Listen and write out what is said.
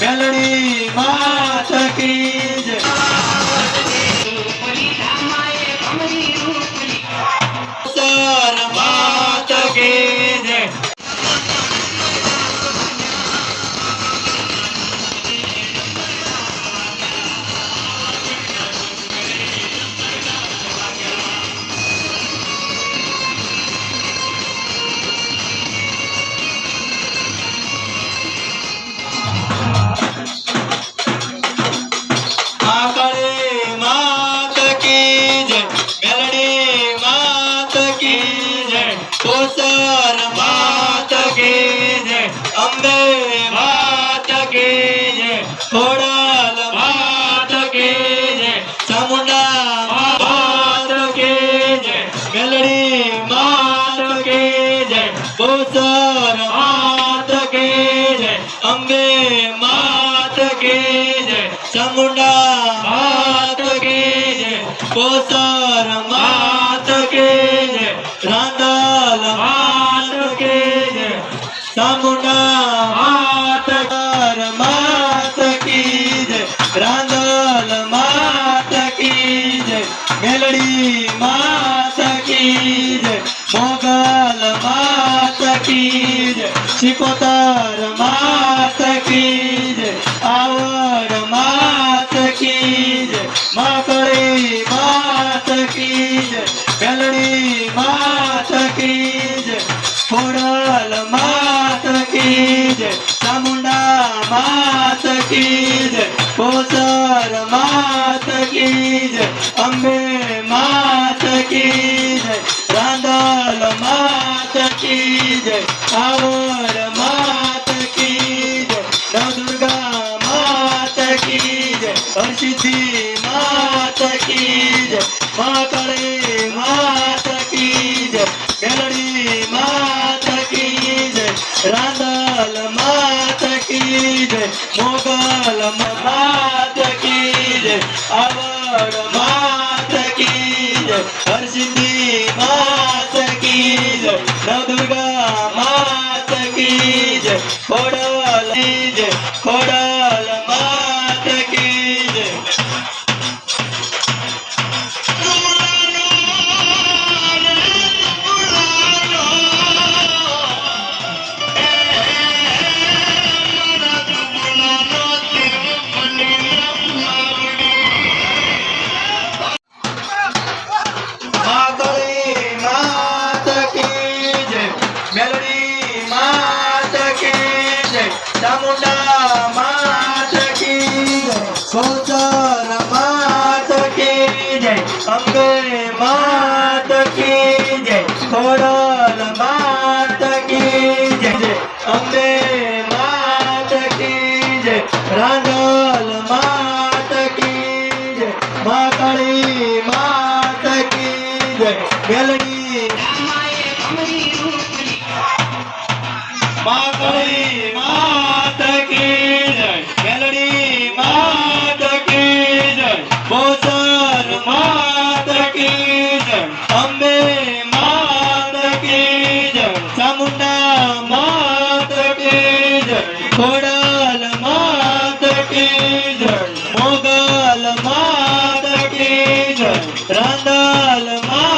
મેલડી માત જય મેલડી માત કી જય કોસર માત કી જય અંબે માત કી જય ચામુંડા માત કી જય શિકોતર માત કી જય આવડ માત કી જય માકળી માત કી જય મેલડી માત કી જય ખોડલ માત કી જય માત કી જય માત કી અંબે માત કી રાંદલ માત કી આવડ જય હરસિદ્ધિ માત કી જય. મહાકાળી માત કી જય. મેલડી માત કી જય. રાંદલ માત કી જય. મોગલ માત કી જય. આવડ માત નવદુર્ગા માત ખોડલ ખોડલ ચામુંડા માત કી કોચર માત કી જય. અંબે માત કી જય. ખોડલ માત કી જય. અંબે માત કી જય. રાંદલ માત જય. મેલડી અંબે માત કી જય ચામુંડા માત કી જય ખોડલ માત કી જય મોગલ માત કી જય રાંદલ માત